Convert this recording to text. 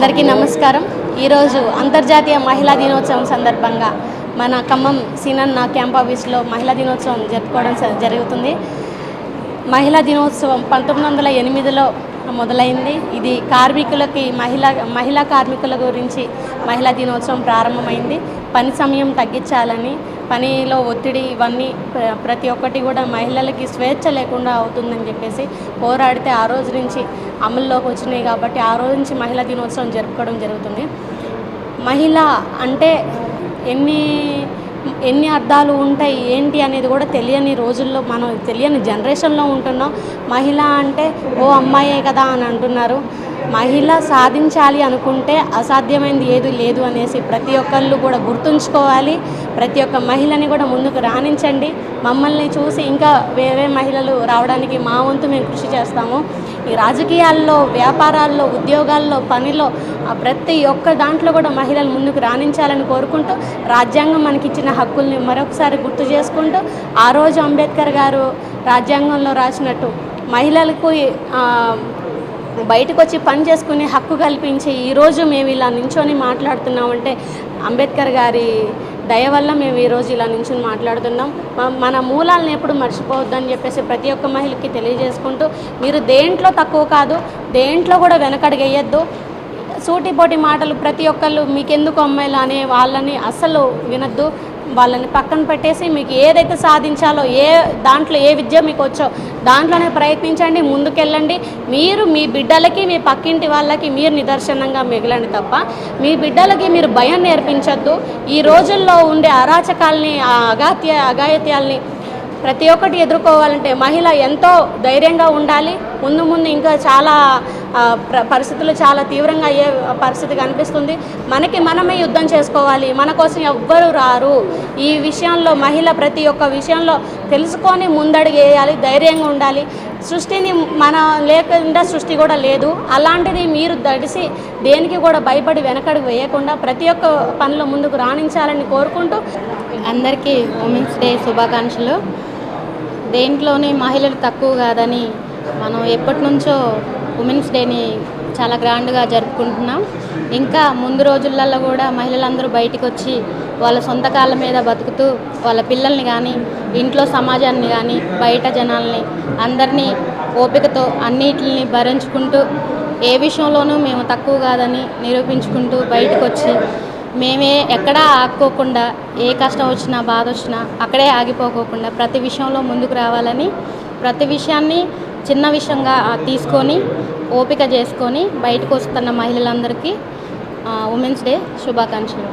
అందరికీ నమస్కారం. ఈరోజు అంతర్జాతీయ మహిళా దినోత్సవం సందర్భంగా మన ఖమ్మం సీనన్న క్యాంప్ ఆఫీస్లో మహిళా దినోత్సవం జరుపుకోవడం జరుగుతుంది. మహిళా దినోత్సవం పంతొమ్మిది వందల ఎనిమిదిలో మొదలైంది. ఇది కార్మికులకి మహిళా మహిళా కార్మికుల గురించి మహిళా దినోత్సవం ప్రారంభమైంది. పని సమయం తగ్గించాలని పనిలో ఒత్తిడి ఇవన్నీ ప్రతి ఒక్కటి కూడా మహిళలకి స్వేచ్ఛ లేకుండా అవుతుందని చెప్పేసి పోరాడితే ఆ రోజు నుంచి అమల్లోకి వచ్చినాయి కాబట్టి ఆ రోజు నుంచి మహిళా దినోత్సవం జరుపుకోవడం జరుగుతుంది. మహిళ అంటే ఎన్ని ఎన్ని అర్థాలు ఉంటాయి ఏంటి అనేది కూడా తెలియని రోజుల్లో మనం తెలియని జనరేషన్లో ఉంటున్నాం. మహిళ అంటే ఓ అమ్మాయే కదా అని అంటున్నారు. మహిళ సాధించాలి అనుకుంటే అసాధ్యమైనది ఏది లేదు అనేసి ప్రతి ఒక్కళ్ళు కూడా గుర్తుంచుకోవాలి. ప్రతి ఒక్క మహిళని కూడా ముందుకు రాణించండి. మమ్మల్ని చూసి ఇంకా వేరే మహిళలు రావడానికి మా వంతు మేము కృషి చేస్తాము. ఈ రాజకీయాల్లో వ్యాపారాల్లో ఉద్యోగాల్లో పనిలో ప్రతి ఒక్క దాంట్లో కూడా మహిళలు ముందుకు రాణించాలని కోరుకుంటూ రాజ్యాంగం మనకిచ్చిన హక్కుల్ని మరొకసారి గుర్తు చేసుకుంటూ ఆ రోజు అంబేద్కర్ గారు రాజ్యాంగంలో రాసినట్టు మహిళలకు బయటకు వచ్చి పని చేసుకునే హక్కు కల్పించి ఈరోజు మేము ఇలా నించొని మాట్లాడుతున్నామంటే అంబేద్కర్ గారి దయ వల్ల మేము ఈరోజు ఇలా నించుని మాట్లాడుతున్నాం. మన మూలాలను ఎప్పుడు మర్చిపోవద్దని చెప్పేసి ప్రతి ఒక్క మహిళకి తెలియజేసుకుంటూ మీరు దేంట్లో తక్కువ కాదు దేంట్లో కూడా వెనకడుగేయద్దు. సూటిపోటి మాటలు ప్రతి ఒక్కళ్ళు మీకెందుకు అమ్మాయిలు అనే వాళ్ళని అసలు వినొద్దు. వాళ్ళని పక్కన పెట్టేసి మీకు ఏదైతే సాధించాలో ఏ దాంట్లో ఏ విద్య మీకు వచ్చో దాంట్లోనే ప్రయత్నించండి ముందుకెళ్ళండి. మీరు మీ బిడ్డలకి మీ పక్కింటి వాళ్ళకి మీరు నిదర్శనంగా మిగలండి తప్ప మీ బిడ్డలకి మీరు భయం నేర్పించద్దు. ఈ రోజుల్లో ఉండే అరాచకాల్ని ఆ అగాత్య అగాయత్యాల్ని ప్రతి ఒక్కటి ఎదుర్కోవాలంటే మహిళ ఎంతో ధైర్యంగా ఉండాలి. ముందు ముందు ఇంకా చాలా పరిస్థితులు చాలా తీవ్రంగా అయ్యే పరిస్థితి కనిపిస్తుంది. మనకి మనమే యుద్ధం చేసుకోవాలి. మన కోసం ఎవ్వరు రారు. ఈ విషయంలో మహిళ ప్రతి ఒక్క విషయంలో తెలుసుకొని ముందడుగు వేయాలి ధైర్యంగా ఉండాలి. సృష్టిని మన లేకుండా సృష్టి కూడా లేదు. అలాంటిది మీరు దడిసి దేనికి కూడా భయపడి వెనకడుగు వేయకుండా ప్రతి ఒక్క పనిలో ముందుకు రాణించాలని కోరుకుంటూ అందరికీ ఉమెన్స్ డే శుభాకాంక్షలు. దేంట్లోనే మహిళలు తక్కువ కాదని మనం ఎప్పటి నుంచో ఉమెన్స్ డేని చాలా గ్రాండ్గా జరుపుకుంటున్నాం. ఇంకా ముందు రోజులలో కూడా మహిళలందరూ బయటకు వచ్చి వాళ్ళ సొంత కాళ్ళ మీద బతుకుతూ వాళ్ళ పిల్లల్ని కానీ ఇంట్లో సమాజాన్ని కానీ బయట జనాల్ని అందరినీ ఓపికతో అన్నిటిని భరించుకుంటూ ఏ విషయంలోనూ మేము తక్కువ కాదని నిరూపించుకుంటూ బయటకు వచ్చి మేమే ఎక్కడా ఆక్కోకుండా ఏ కష్టం వచ్చినా బాధ వచ్చినా అక్కడే ఆగిపోకోకుండా ప్రతి విషయంలో ముందుకు రావాలని ప్రతి విషయాన్ని చిన్న విషయంగా తీసుకొని ఓపిక చేసుకొని బయటకు వస్తున్న మహిళలందరికీ ఉమెన్స్ డే శుభాకాంక్షలు.